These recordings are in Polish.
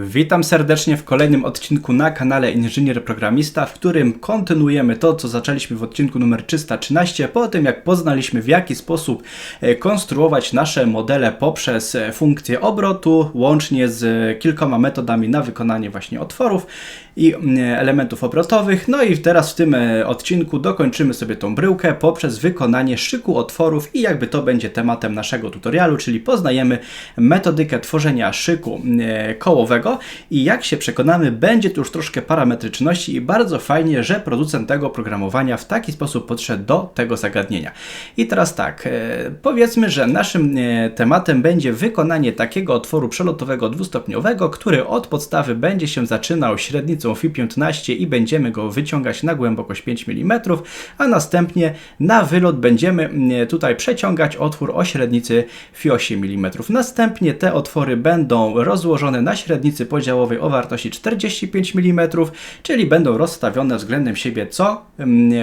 Witam serdecznie w kolejnym odcinku na kanale Inżynier Programista, w którym kontynuujemy to, co zaczęliśmy w odcinku numer 313, po tym jak poznaliśmy w jaki sposób e, konstruować nasze modele poprzez e, funkcję obrotu, łącznie z kilkoma metodami na wykonanie właśnie otworów i mm, elementów obrotowych. No i teraz w tym e, odcinku dokończymy sobie tą bryłkę poprzez wykonanie szyku otworów i jakby to będzie tematem naszego tutorialu, czyli poznajemy metodykę tworzenia szyku e, kołowego i jak się przekonamy, będzie tu już troszkę parametryczności i bardzo fajnie, że producent tego programowania w taki sposób podszedł do tego zagadnienia. I teraz tak, e, powiedzmy, że naszym tematem będzie wykonanie takiego otworu przelotowego dwustopniowego, który od podstawy będzie się zaczynał średnicą FI15 i będziemy go wyciągać na głębokość 5 mm, a następnie na wylot będziemy mm, tutaj przeciągać otwór o średnicy FI 8 mm. Następnie te otwory będą rozłożone na średnicy podziałowej o wartości 45 mm, czyli będą rozstawione względem siebie co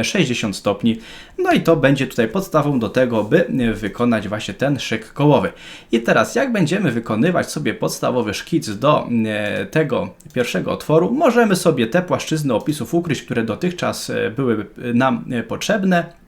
60 mm, stopni. No i to będzie tutaj podstawą do tego, by wykonać właśnie ten szyk kołowy. I teraz jak będziemy wykonywać sobie podstawowy szkic do tego pierwszego otworu, możemy sobie te płaszczyzny opisów ukryć, które dotychczas e, były nam e, potrzebne.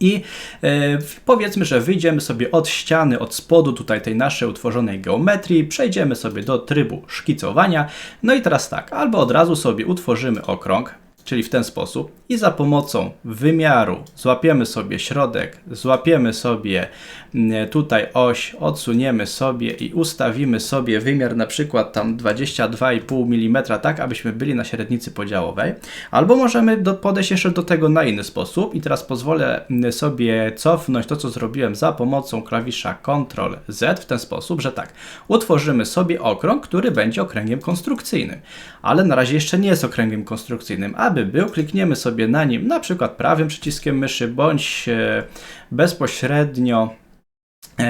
I e, powiedzmy, że wyjdziemy sobie od ściany, od spodu tutaj tej naszej utworzonej geometrii, przejdziemy sobie do trybu szkicowania. No i teraz tak, albo od razu sobie utworzymy okrąg, czyli w ten sposób, i za pomocą wymiaru złapiemy sobie środek, złapiemy sobie mm, tutaj oś, odsuniemy sobie i ustawimy sobie wymiar na przykład tam 22,5 mm, tak abyśmy byli na średnicy podziałowej. Albo możemy do, podejść jeszcze do tego na inny sposób i teraz pozwolę mm, sobie cofnąć to, co zrobiłem za pomocą klawisza Ctrl Z w ten sposób, że tak, utworzymy sobie okrąg, który będzie okręgiem konstrukcyjnym, ale na razie jeszcze nie jest okręgiem konstrukcyjnym. Aby był, klikniemy sobie sobie na nim na przykład prawym przyciskiem myszy bądź e, bezpośrednio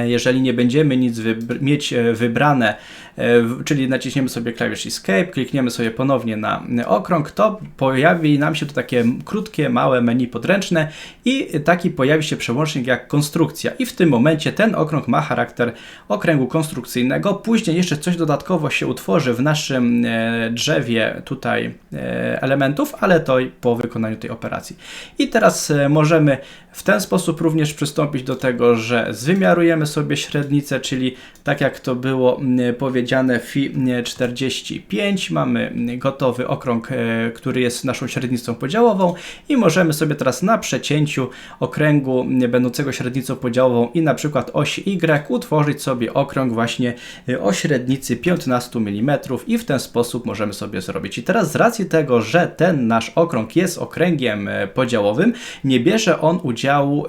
jeżeli nie będziemy nic mieć e, wybrane E, czyli naciśniemy sobie klawisz Escape, klikniemy sobie ponownie na okrąg, to pojawi nam się tu takie krótkie, małe menu podręczne i taki pojawi się przełącznik jak konstrukcja i w tym momencie ten okrąg ma charakter okręgu konstrukcyjnego. Później jeszcze coś dodatkowo się utworzy w naszym e, drzewie tutaj e, elementów, ale to po wykonaniu tej operacji. I teraz możemy w ten sposób również przystąpić do tego, że zwymiarujemy sobie średnicę, czyli tak jak to było powiedziane, powiedziane FI 45. Mamy gotowy okrąg, e, który jest naszą średnicą podziałową i możemy sobie teraz na przecięciu okręgu będącego średnicą podziałową i na przykład osi Y utworzyć sobie okrąg właśnie e, o średnicy 15 mm i w ten sposób możemy sobie zrobić. I teraz z racji tego, że ten nasz okrąg jest okręgiem e, podziałowym, nie bierze on udziału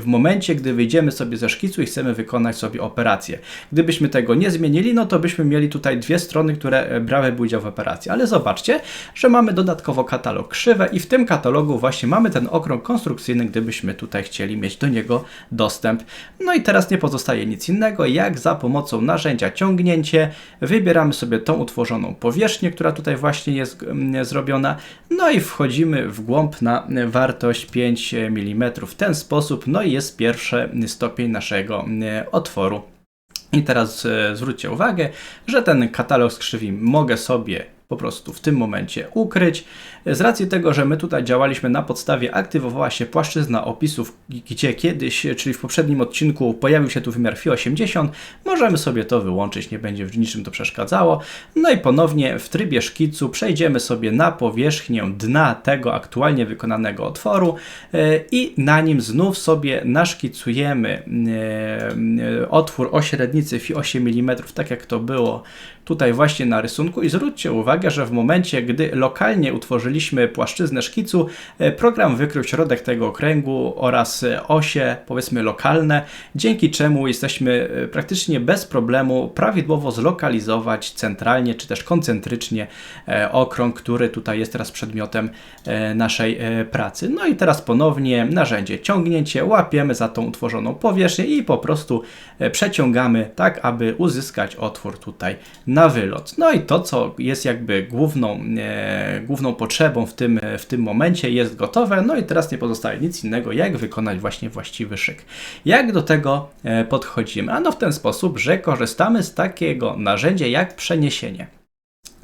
w momencie, gdy wyjdziemy sobie ze szkicu i chcemy wykonać sobie operację. Gdybyśmy tego nie zmienili, no to byśmy mieli tutaj dwie strony, które e, brałyby udział w operacji. Ale zobaczcie, że mamy dodatkowo katalog krzywe i w tym katalogu właśnie mamy ten okrąg konstrukcyjny, gdybyśmy tutaj chcieli mieć do niego dostęp. No i teraz nie pozostaje nic innego, jak za pomocą narzędzia ciągnięcie wybieramy sobie tą utworzoną powierzchnię, która tutaj właśnie jest mm, zrobiona, no i wchodzimy w głąb na wartość 5 mm w ten sposób, no i jest pierwszy stopień naszego mm, otworu. I teraz e, zwróćcie uwagę, że ten katalog skrzywi mogę sobie po prostu w tym momencie ukryć. Z racji tego, że my tutaj działaliśmy na podstawie, aktywowała się płaszczyzna opisów, gdzie kiedyś, czyli w poprzednim odcinku pojawił się tu wymiar FI 80, możemy sobie to wyłączyć, nie będzie w niczym to przeszkadzało. No i ponownie w trybie szkicu przejdziemy sobie na powierzchnię dna tego aktualnie wykonanego otworu e, i na nim znów sobie naszkicujemy e, e, otwór o średnicy FI 8 mm, tak jak to było tutaj właśnie na rysunku i zwróćcie uwagę, że w momencie, gdy lokalnie utworzyliśmy płaszczyznę szkicu, e, program wykrył środek tego okręgu oraz e, osie, powiedzmy lokalne, dzięki czemu jesteśmy e, praktycznie bez problemu prawidłowo zlokalizować centralnie czy też koncentrycznie okrąg, który tutaj jest teraz przedmiotem naszej pracy. No i teraz ponownie narzędzie ciągnięcie, łapiemy za tą utworzoną powierzchnię i po prostu przeciągamy tak, aby uzyskać otwór tutaj na wylot. No i to, co jest jakby główną, e, główną potrzebą w tym, w tym momencie, jest gotowe. No i teraz nie pozostaje nic innego, jak wykonać właśnie właściwy szyk. Jak do tego e, podchodzimy? Ano w ten sposób, że korzystamy z takiego narzędzia jak przeniesienie.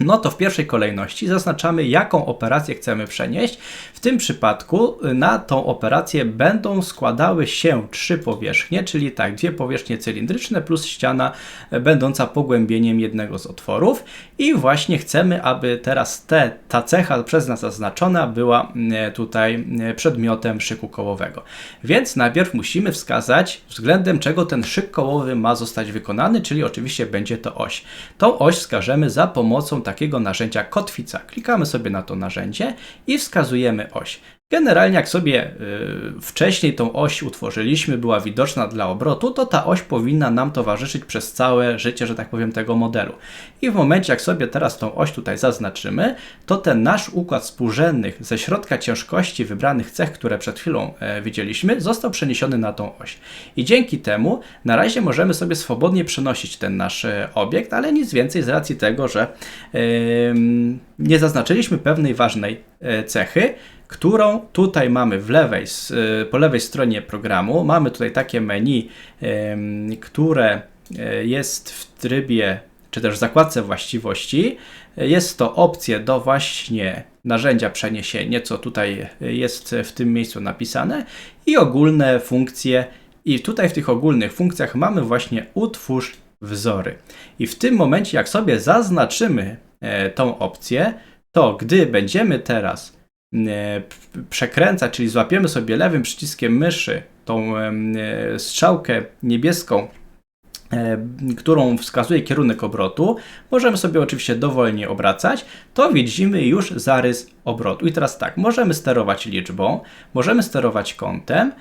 No to w pierwszej kolejności zaznaczamy, jaką operację chcemy przenieść. W tym przypadku na tą operację będą składały się trzy powierzchnie, czyli tak, dwie powierzchnie cylindryczne plus ściana będąca pogłębieniem jednego z otworów. I właśnie chcemy, aby teraz te, ta cecha przez nas zaznaczona była e, tutaj przedmiotem szyku kołowego. Więc najpierw musimy wskazać, względem czego ten szyk kołowy ma zostać wykonany, czyli oczywiście będzie to oś. Tą oś wskażemy za pomocą takiego narzędzia kotwica. Klikamy sobie na to narzędzie i wskazujemy oś. Generalnie jak sobie y, wcześniej tą oś utworzyliśmy, była widoczna dla obrotu, to ta oś powinna nam towarzyszyć przez całe życie, że tak powiem, tego modelu. I w momencie jak sobie teraz tą oś tutaj zaznaczymy, to ten nasz układ współrzędnych ze środka ciężkości wybranych cech, które przed chwilą e, widzieliśmy, został przeniesiony na tą oś. I dzięki temu na razie możemy sobie swobodnie przenosić ten nasz e, obiekt, ale nic więcej z racji tego, że nie zaznaczyliśmy pewnej ważnej e, cechy, którą tutaj mamy w lewej, y, po lewej stronie programu. Mamy tutaj takie menu, które e, jest w trybie, czy też w zakładce właściwości. Jest to opcja do właśnie narzędzia przeniesienie, co tutaj jest w tym miejscu napisane i ogólne funkcje. I tutaj w tych ogólnych funkcjach mamy właśnie utwórz wzory. I w tym momencie, jak sobie zaznaczymy e, tą opcję, to gdy będziemy teraz E, przekręcać, czyli złapiemy sobie lewym przyciskiem myszy tą e, strzałkę niebieską, e, którą wskazuje kierunek obrotu, możemy sobie oczywiście dowolnie obracać, to widzimy już zarys obrotu. I teraz tak, możemy sterować liczbą, możemy sterować kątem,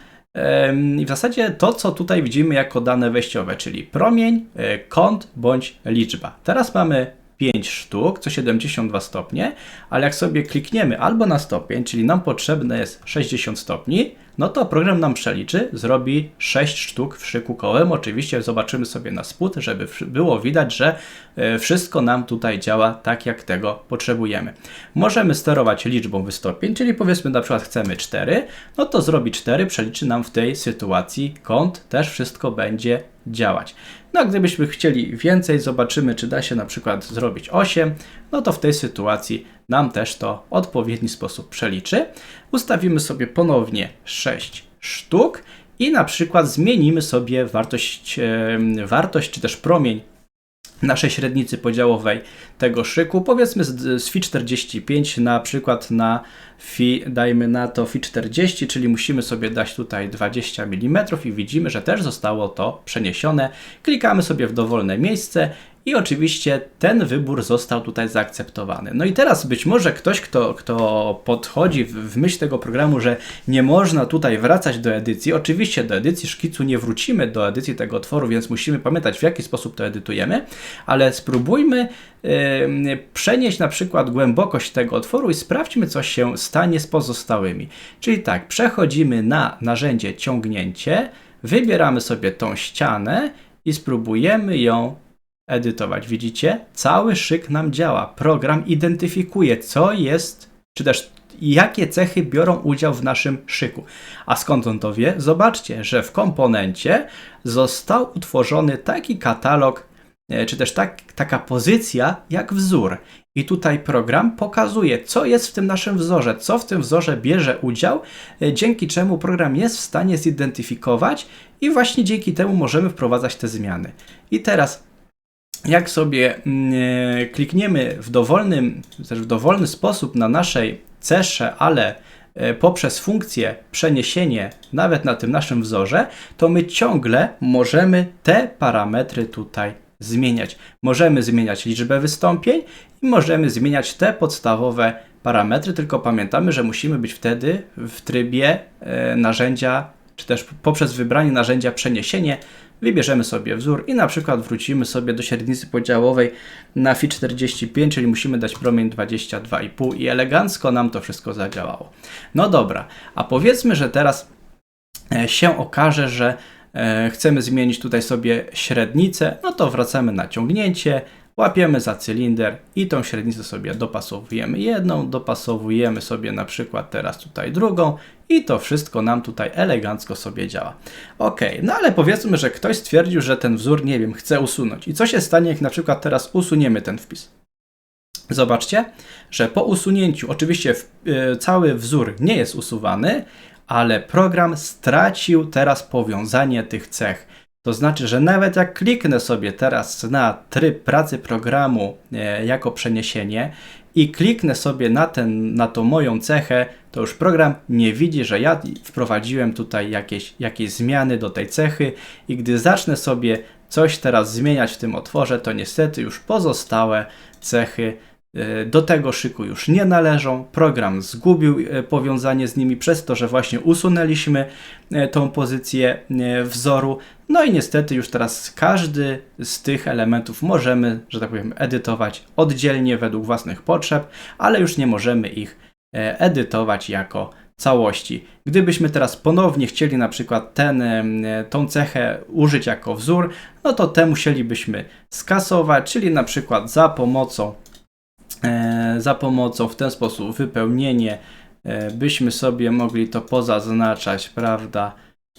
i w zasadzie to, co tutaj widzimy jako dane wejściowe, czyli promień, kąt bądź liczba. Teraz mamy 5 sztuk, co 72 stopnie, ale jak sobie klikniemy albo na stopień, czyli nam potrzebne jest 60 stopni, no to program nam przeliczy, zrobi 6 sztuk w szyku kołem. Oczywiście zobaczymy sobie na spód, żeby było widać, że e, wszystko nam tutaj działa tak, jak tego potrzebujemy. Możemy sterować liczbą wystąpień, czyli powiedzmy na przykład chcemy 4, no to zrobi 4, przeliczy nam w tej sytuacji kąt, też wszystko będzie działać. No gdybyśmy chcieli więcej, zobaczymy, czy da się na przykład zrobić 8, no to w tej sytuacji nam też to w odpowiedni sposób przeliczy. Ustawimy sobie ponownie 6 sztuk i na przykład zmienimy sobie wartość, wartość czy też promień naszej średnicy podziałowej tego szyku, powiedzmy z, z Fi 45 na przykład na Fi, dajmy na to Fi 40, czyli musimy sobie dać tutaj 20 mm i widzimy, że też zostało to przeniesione. Klikamy sobie w dowolne miejsce i oczywiście ten wybór został tutaj zaakceptowany. No i teraz być może ktoś, kto, kto podchodzi w, w myśl tego programu, że nie można tutaj wracać do edycji. Oczywiście do edycji szkicu nie wrócimy do edycji tego otworu, więc musimy pamiętać w jaki sposób to edytujemy, ale spróbujmy yy, przenieść na przykład głębokość tego otworu i sprawdźmy, co się stanie z pozostałymi. Czyli tak, przechodzimy na narzędzie ciągnięcie, wybieramy sobie tą ścianę i spróbujemy ją edytować. Widzicie? Cały szyk nam działa. Program identyfikuje, co jest, czy też jakie cechy biorą udział w naszym szyku. A skąd on to wie? Zobaczcie, że w komponencie został utworzony taki katalog, e, czy też tak, taka pozycja jak wzór. I tutaj program pokazuje, co jest w tym naszym wzorze, co w tym wzorze bierze udział, e, dzięki czemu program jest w stanie zidentyfikować i właśnie dzięki temu możemy wprowadzać te zmiany. I teraz jak sobie mm, e, klikniemy w dowolnym, też w dowolny sposób na naszej cesze, ale e, poprzez funkcję przeniesienie nawet na tym naszym wzorze, to my ciągle możemy te parametry tutaj zmieniać. Możemy zmieniać liczbę wystąpień i możemy zmieniać te podstawowe parametry, tylko pamiętamy, że musimy być wtedy w trybie e, narzędzia, czy też poprzez wybranie narzędzia przeniesienie wybierzemy sobie wzór i na przykład wrócimy sobie do średnicy podziałowej na Fi 45, czyli musimy dać promień 22,5 i elegancko nam to wszystko zadziałało. No dobra, a powiedzmy, że teraz e, się okaże, że e, chcemy zmienić tutaj sobie średnicę, no to wracamy na ciągnięcie, łapiemy za cylinder i tą średnicę sobie dopasowujemy jedną, dopasowujemy sobie na przykład teraz tutaj drugą i to wszystko nam tutaj elegancko sobie działa. Ok, no ale powiedzmy, że ktoś stwierdził, że ten wzór, nie wiem, chce usunąć. I co się stanie, jak na przykład teraz usuniemy ten wpis? Zobaczcie, że po usunięciu, oczywiście e, cały wzór nie jest usuwany, ale program stracił teraz powiązanie tych cech. To znaczy, że nawet jak kliknę sobie teraz na tryb pracy programu e, jako przeniesienie i kliknę sobie na, ten, na tą moją cechę, to już program nie widzi, że ja wprowadziłem tutaj jakieś, jakieś zmiany do tej cechy i gdy zacznę sobie coś teraz zmieniać w tym otworze, to niestety już pozostałe cechy do tego szyku już nie należą. Program zgubił e, powiązanie z nimi przez to, że właśnie usunęliśmy e, tą pozycję e, wzoru. No i niestety już teraz każdy z tych elementów możemy, że tak powiem, edytować oddzielnie według własnych potrzeb, ale już nie możemy ich e, edytować jako całości. Gdybyśmy teraz ponownie chcieli na przykład ten, e, tą cechę użyć jako wzór, no to te musielibyśmy skasować, czyli na przykład za pomocą e, za pomocą w ten sposób wypełnienie e, byśmy sobie mogli to pozaznaczać, prawda,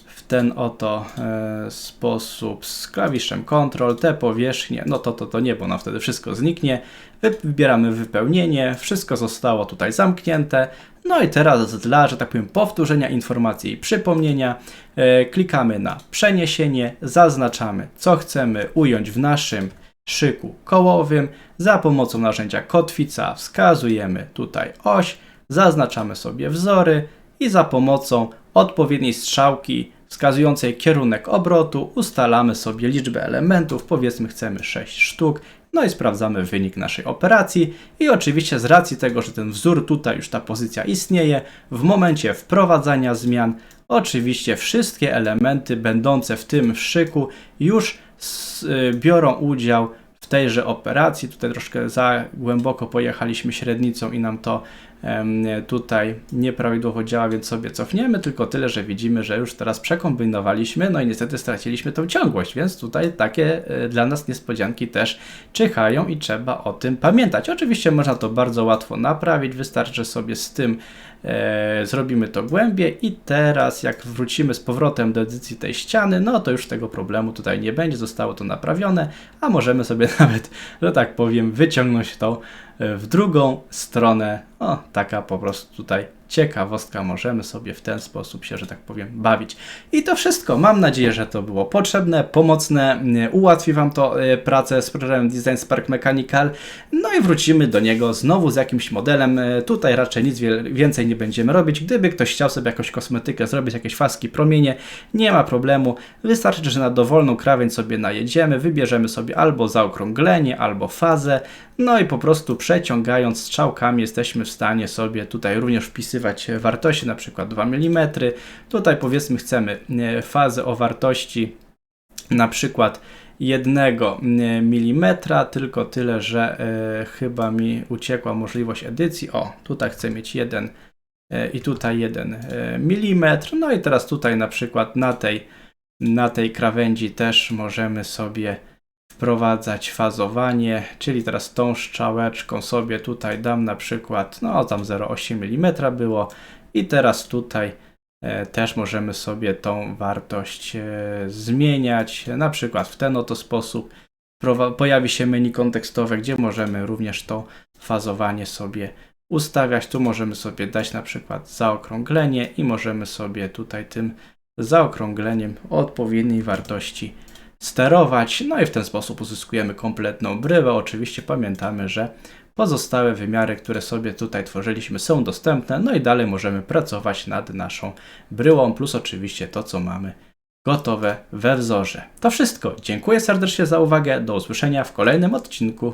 w ten oto e, sposób z klawiszem Ctrl, te powierzchnie, no to to, to nie, bo nam wtedy wszystko zniknie. Wy- Wybieramy wypełnienie, wszystko zostało tutaj zamknięte. No i teraz dla, że tak powiem, powtórzenia informacji i przypomnienia, e, klikamy na przeniesienie, zaznaczamy co chcemy ująć w naszym szyku kołowym. Za pomocą narzędzia kotwica wskazujemy tutaj oś, zaznaczamy sobie wzory i za pomocą odpowiedniej strzałki wskazującej kierunek obrotu ustalamy sobie liczbę elementów, powiedzmy chcemy 6 sztuk, no i sprawdzamy wynik naszej operacji. I oczywiście z racji tego, że ten wzór tutaj już ta pozycja istnieje, w momencie wprowadzania zmian oczywiście wszystkie elementy będące w tym szyku już biorą udział w tejże operacji. Tutaj troszkę za głęboko pojechaliśmy średnicą i nam to tutaj nieprawidłowo działa, więc sobie cofniemy, tylko tyle, że widzimy, że już teraz przekombinowaliśmy, no i niestety straciliśmy tą ciągłość, więc tutaj takie e, dla nas niespodzianki też czyhają i trzeba o tym pamiętać. Oczywiście można to bardzo łatwo naprawić, wystarczy sobie z tym e, zrobimy to głębiej i teraz jak wrócimy z powrotem do edycji tej ściany, no to już tego problemu tutaj nie będzie, zostało to naprawione, a możemy sobie nawet, że tak powiem, wyciągnąć e, w drugą stronę. O, taka po prostu tutaj ciekawostka, możemy sobie w ten sposób się, że tak powiem, bawić. I to wszystko. Mam nadzieję, że to było potrzebne, pomocne, ułatwi Wam to e, pracę z programem Design Spark Mechanical. No i wrócimy do niego znowu z jakimś modelem. E, Tutaj raczej nic więcej nie będziemy robić. Gdyby ktoś chciał sobie jakąś kosmetykę zrobić, jakieś faski, promienie, nie ma problemu. Wystarczy, że na dowolną krawędź sobie najedziemy, wybierzemy sobie albo zaokrąglenie, albo fazę. No i po prostu przeciągając strzałkami jesteśmy w stanie sobie tutaj również wpisywać wartości, na przykład 2 mm. Tutaj powiedzmy chcemy e, fazę o wartości na przykład 1 mm, tylko tyle, że e, chyba mi uciekła możliwość edycji. O, tutaj chcę mieć 1 e, i tutaj 1 e, mm. No i teraz tutaj na przykład na tej, na tej krawędzi też możemy sobie wprowadzać fazowanie, czyli teraz tą strzałeczką sobie tutaj dam na przykład, no tam 0,8 mm było i teraz tutaj e, też możemy sobie tą wartość e, zmieniać, na przykład w ten oto sposób. Pojawi się menu kontekstowe, gdzie możemy również to fazowanie sobie ustawiać. Tu możemy sobie dać na przykład zaokrąglenie i możemy sobie tutaj tym zaokrągleniem odpowiedniej wartości sterować. No i w ten sposób uzyskujemy kompletną brywę. Oczywiście pamiętamy, że pozostałe wymiary, które sobie tutaj tworzyliśmy, są dostępne. No i dalej możemy pracować nad naszą bryłą, plus oczywiście to, co mamy gotowe we wzorze. To wszystko. Dziękuję serdecznie za uwagę. Do usłyszenia w kolejnym odcinku.